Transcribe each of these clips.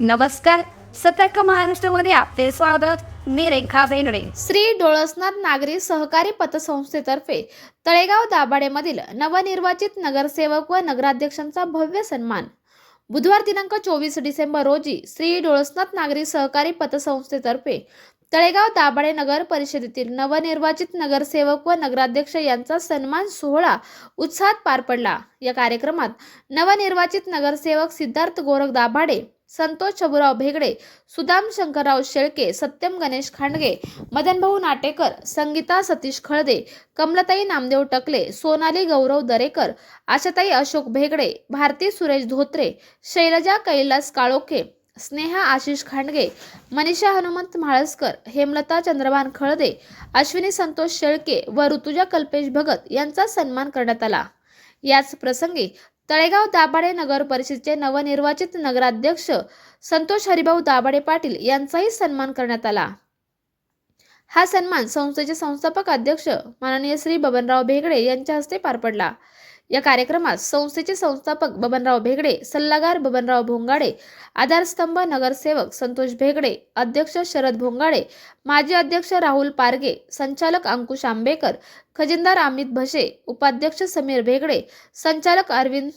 नमस्कार. सतर्क महाराष्ट्रामध्ये आपले स्वागत. मी रेखा बेनडे श्री डोळसनाथ नागरी सहकारी पतसंस्थेतर्फे तळेगाव दाभाडेमधील नवनिर्वाचित नगरसेवक व नगराध्यक्षांचा भव्य सन्मान. बुधवार दिनांक चोवीस डिसेंबर रोजी श्री डोळसनाथ नागरी सहकारी पतसंस्थेतर्फे तळेगाव दाभाडे नगर परिषदेतील नवनिर्वाचित नगरसेवक व नगराध्यक्ष यांचा सन्मान सोहळा उत्साहात पार पडला. या कार्यक्रमात नवनिर्वाचित नगरसेवक सिद्धार्थ गोरख दाभाडे संतोष शबुराव भेगडे सुदाम शंकरराव शेळके सत्यम गणेश खांडगे मदनभाऊ नाटेकर संगीता सतीश खळदे कमलताई नामदेव टकले सोनाली गौरव दरेकर आशाताई अशोक भेगडे भारती सुरेश धोत्रे शैलजा कैलास काळोखे स्नेहा आशिष खांडगे मनीषा हनुमंत म्हाळसकर हेमलता चंद्रभान खळदे अश्विनी संतोष शेळके व ऋतुजा कल्पेश भगत यांचा सन्मान करण्यात आला. याच प्रसंगी तळेगाव दाभाडे नगर परिषदेचे नवनिर्वाचित नगराध्यक्ष संतोष हरिभाऊ दाभाडे पाटील यांचाही सन्मान करण्यात आला. हा सन्मान संस्थेचे संस्थापक अध्यक्ष माननीय श्री बबनराव भेगडे यांच्या हस्ते पार पडला. या कार्यक्रमात संस्थेचे संस्थापक बबनराव भेगडे सल्लागार बबनराव भोंगाडे आधारस्तंभ नगरसेवक संतोष भेगडे अध्यक्ष शरद भोंगाडे माजी अध्यक्ष राहुल पारगे संचालक अंकुश आंबेकर खजिनदार अमित भसे उपाध्यक्ष समीर भेगडे संचालक अरविंद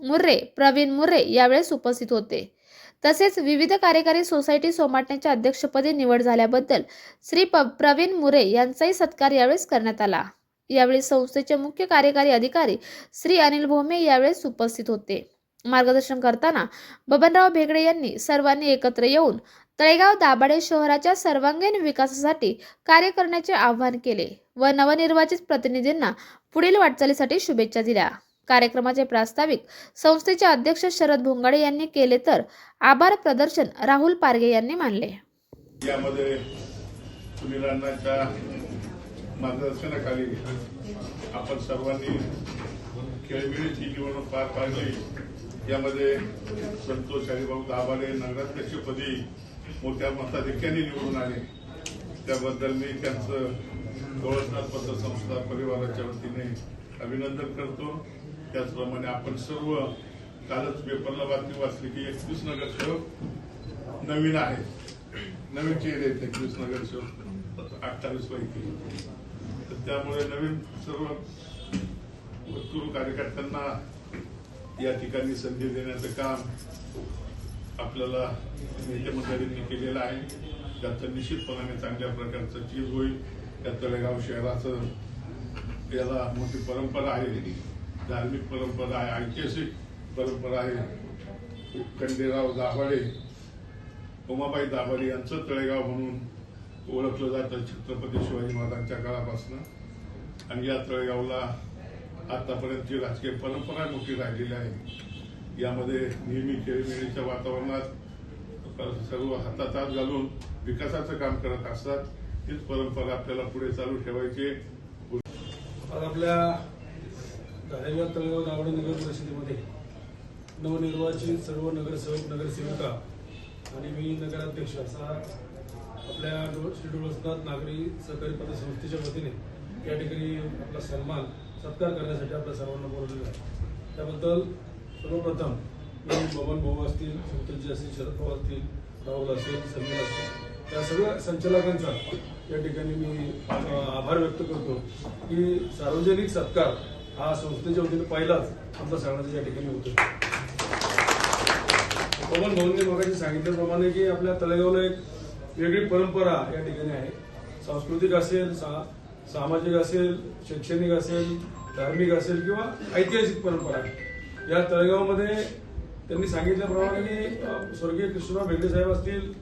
मुर्रे प्रवीण मुर्रे यावेळेस उपस्थित होते. तसेच विविध कार्यकारी सोसायटी सोमाटण्याच्या अध्यक्षपदी निवड झाल्याबद्दल श्री प प्रवीण मुरे यांचाही सत्कार यावेळेस करण्यात आला. यावेळी संस्थेचे मुख्य कार्यकारी अधिकारी श्री अनिल भोमे यावेळेस उपस्थित होते. मार्गदर्शन करताना बबनराव भेगडे यांनी सर्वांनी एकत्र येऊन तळेगाव दाभाडे शहराच्या सर्वांगीण विकासासाठी कार्य करण्याचे आवाहन केले व नवनिर्वाचित प्रतिनिधींना पुढील वाटचालीसाठी शुभेच्छा दिल्या. कार्यक्रमाचे प्रास्ताविक संस्थेचे अध्यक्ष शरद भोंगाडे यांनी केले तर आभार प्रदर्शन राहुल पारगे यांनी मानले. यामध्ये मार्गदर्शनाखाली आपण सर्वांनी खेळबिळीची निवडणूक पार पाडली यामध्ये संतोष हरिभाऊ दाभाडे नगराध्यक्षपदी मोठ्या मताधिक्याने निवडून आले. त्याबद्दल मी त्यांचं डोळसनाथ पत्रसंस्था परिवाराच्या वतीने अभिनंदन करतो. त्याचप्रमाणे आपण सर्व कालच पेपरला बातमी वाचली की एकवीस नगरसेवक नवीन आहे नवीन चेहरे आहेत एकवीस नगरसेवक अठ्ठावीस पैकी. तर त्यामुळे नवीन सर्व भरपूर कार्यकर्त्यांना या ठिकाणी संधी देण्याचं काम आपल्याला नेते मंडळींनी केलेलं आहे. त्याचं निश्चितपणाने चांगल्या प्रकारचं चीज होईल. त्या तळेगाव शहराचं याला मोठी परंपरा आहे. धार्मिक परंपरा आहे ऐतिहासिक परंपरा आहे. खंडेराव दाभाडे उमाबाई दाभाडे यांचं तळेगाव म्हणून ओळखलं जातं छत्रपती शिवाजी महाराजांच्या काळापासून. आणि या तळेगावला आतापर्यंतची राजकीय परंपरा मोठी राहिलेली आहे. यामध्ये नेहमी खेळमेळीच्या वातावरणात सर्व हातात हात घालून विकासाचं काम करत असतात. तीच परंपरा आपल्याला पुढे चालू ठेवायची आज आपल्या धारेगाव तळेगाव दावडे नगर परिषदेमध्ये नवनिर्वाचित सर्व नगरसेवक नगरसेविका आणि मी नगराध्यक्ष असा आपल्या शेड्यूल असतात नागरी सहकारी पतसंस्थेच्या वतीने या ठिकाणी आपला सन्मान सत्कार करण्यासाठी आपल्या सर्वांना बोलवलेलं आहे. त्याबद्दल सर्वप्रथम मी बबन भाऊ असतील संतोषजी असतील शरद पवार असतील राहुल असेल समीर असतील त्या सगळ्या संचालकांचा या ठिकाणी मी आभार व्यक्त करतो की सार्वजनिक सत्कार हा संस्थेच्या वतीने पहिलाच आमचा सगळ्यांचा या ठिकाणी होतो पवन भाऊंनी मगाशी सांगितल्याप्रमाणे की आपल्या तळेगावला एक वेगळी परंपरा या ठिकाणी आहे. सांस्कृतिक असेल सा सामाजिक असेल शैक्षणिक असेल धार्मिक असेल किंवा ऐतिहासिक परंपरा. आहे या तळेगावमध्ये त्यांनी सांगितल्याप्रमाणे की स्वर्गीय कृष्णराव भेंडे साहेब असतील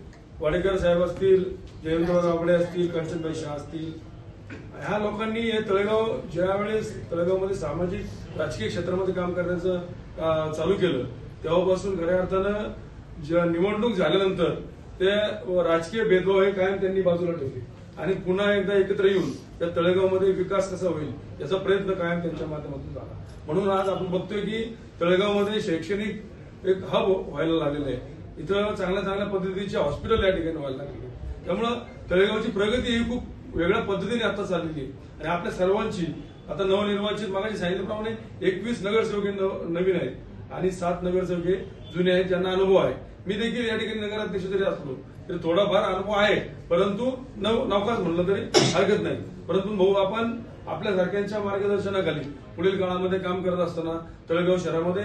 वाडेकर साहेब असतील जयंतराव राबडे असतील कंचनबाई शाह असतील. ह्या लोकांनी हे तळेगाव ज्यावेळेस तळेगावमध्ये सामाजिक राजकीय क्षेत्रामध्ये काम करण्याचं चालू केलं तेव्हापासून खऱ्या अर्थानं ज्या निवडणूक झाल्यानंतर ते राजकीय भेदभाव हे कायम त्यांनी बाजूला ठेवले. आणि पुन्हा एकदा एकत्र येऊन त्या तळेगावमध्ये विकास कसा होईल याचा प्रयत्न कायम त्यांच्या माध्यमातून झाला. म्हणून आज आपण बघतोय की तळेगावमध्ये शैक्षणिक एक हब व्हायला लागलेलं आहे. इथं चांगल्या चांगल्या पद्धतीचे हॉस्पिटल या ठिकाणी व्हायला लागले त्यामुळं तळेगावची प्रगती ही खूप वेगळ्या पद्धतीने आता चाललेली आहे. आणि आपल्या सर्वांची आता नवनिर्वाचित मागाशी सांगितल्याप्रमाणे एकवीस नगरसेवक हे नवीन आहेत. आणि सात नगरसेवक हे जुने आहेत ज्यांना अनुभव आहे. मी देखील या ठिकाणी नगराध्यक्ष जरी असलो तरी थोडाफार अनुभव आहे. परंतु नव म्हणलं तरी हरकत नाही. परंतु भाऊ आपण आपल्या सारख्यांच्या मार्गदर्शनाखाली पुढील काळामध्ये काम करत असताना तळेगाव शहरामध्ये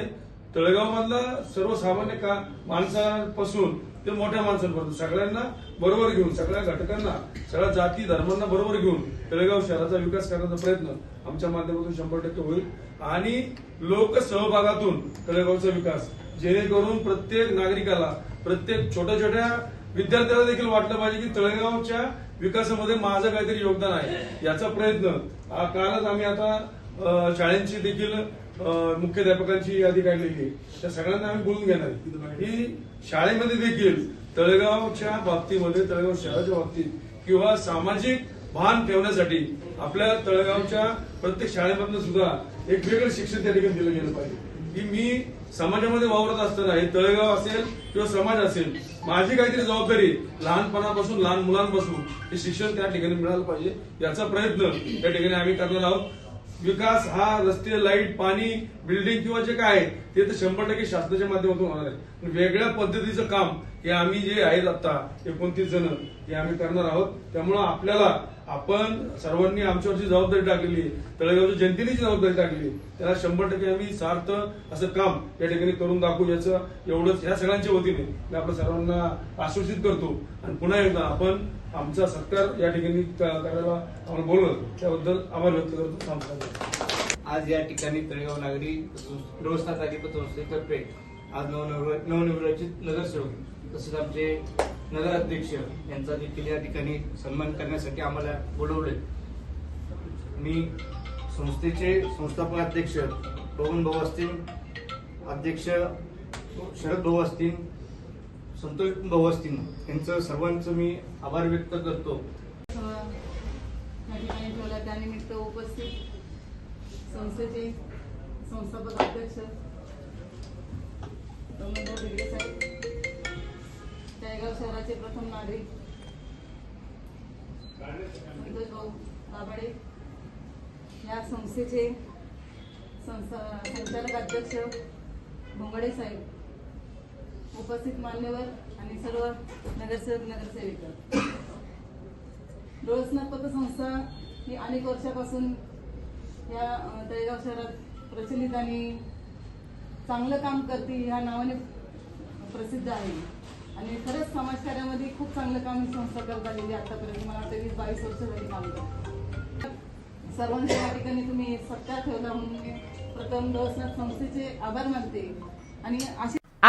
तळेगाव मधला सर्वसामान्य का माणसापासून ते मोठ्या माणसांपासून सगळ्यांना बरोबर घेऊन सगळ्या घटकांना सगळ्या जाती धर्मांना बरोबर घेऊन तळेगाव शहराचा विकास करण्याचा प्रयत्न आमच्या माध्यमातून शंभर टक्के होईल. आणि लोक सहभागातून तळेगावचा विकास जेणेकरून प्रत्येक नागरिकाला प्रत्येक छोट्या छोट्या विद्यार्थ्याला देखील वाटलं पाहिजे की तळेगावच्या विकासामध्ये माझं काहीतरी योगदान आहे याचा प्रयत्न. कालच आम्ही आता शाळेंची देखील मुख्याध्यापकांची यादी काढलेली आहे. त्या सगळ्यांना आम्ही बोलून घेणार ही शाळेमध्ये देखील तळेगावच्या बाबतीमध्ये तळेगाव शहराच्या बाबतीत किंवा सामाजिक भान ठेवण्यासाठी आपल्या तळेगावच्या प्रत्येक शाळेमधनं सुद्धा एक वेगळं शिक्षण त्या ठिकाणी दिलं गेलं पाहिजे. की मी समाजामध्ये वावरत असताना हे तळेगाव असेल किंवा समाज असेल माझी काहीतरी जबाबदारी लहानपणापासून लहान मुलांपासून हे शिक्षण त्या ठिकाणी मिळालं पाहिजे. याचा प्रयत्न त्या ठिकाणी आम्ही करणार आहोत. विकास हा रस्ते लाइट पाणी बिल्डिंग किंवा जे काय आहे ते तर शंभर टक्के शासनाच्या माध्यमातून होणार आहे. वेगळ्या पद्धतीचं काम हे आम्ही जे आहेत आता एकोणतीस जण हे आम्ही करणार आहोत. त्यामुळं आपल्याला आपण सर्वांनी आमच्यावरची जबाबदारी टाकलेली तळेगावच्या जनतेने जी जबाबदारी टाकली त्याला शंभर टक्के आम्ही सार्थ असं काम या ठिकाणी करून दाखवू याचं एवढंच ह्या सगळ्यांच्या वतीने मी आपल्या सर्वांना आश्वासित करतो. आणि पुन्हा एकदा आपण आमचा सत्कार या ठिकाणी करायला आम्हाला बोलवलं त्याबद्दल आभार व्यक्त करतो. आज या ठिकाणी तळेगाव नागरी व्यवस्था कार्यपत्र संस्थेतर्फे आज नवनिर्व- नवनिर्वाचित नगरसेवक तसेच आमचे नगराध्यक्ष यांचा देखील या ठिकाणी सन्मान करण्यासाठी आम्हाला बोलवले मी संस्थेचे संस्थापक अध्यक्ष पवन भाऊ असतील अध्यक्ष शरद भाऊ असतील संतोष भाऊ असतील यांचं सर्वांचं मी आभार व्यक्त करतो. ठेवला त्यानिमित्त उपस्थित संस्थेचे संस्थापक अध्यक्ष रमणभाऊ साहेब जळगाव शहराचे प्रथम नागरिक संतोष भाऊ दाभाडे या संस्थेचे संस्था संचालक अध्यक्ष भोंगडे साहेब उपस्थित मान्यवर आणि सर्व नगरसेवक नगरसेविका. डोळसनाथ पतसंस्था ही अनेक वर्षापासून या तळेगाव शहरात प्रचलित आणि चांगलं काम करते ह्या नावाने प्रसिद्ध आहे. आणि खरंच समाजकार्यामध्ये खूप चांगलं काम ही संस्था करत आलेली आतापर्यंत. मला वाटतं वीस बावीस वर्ष झाली काम करत. सर्वांच्या या ठिकाणी तुम्ही सत्कार ठेवला म्हणून मी प्रथम डोळसनाथ संस्थेचे आभार मानते. आणि अशी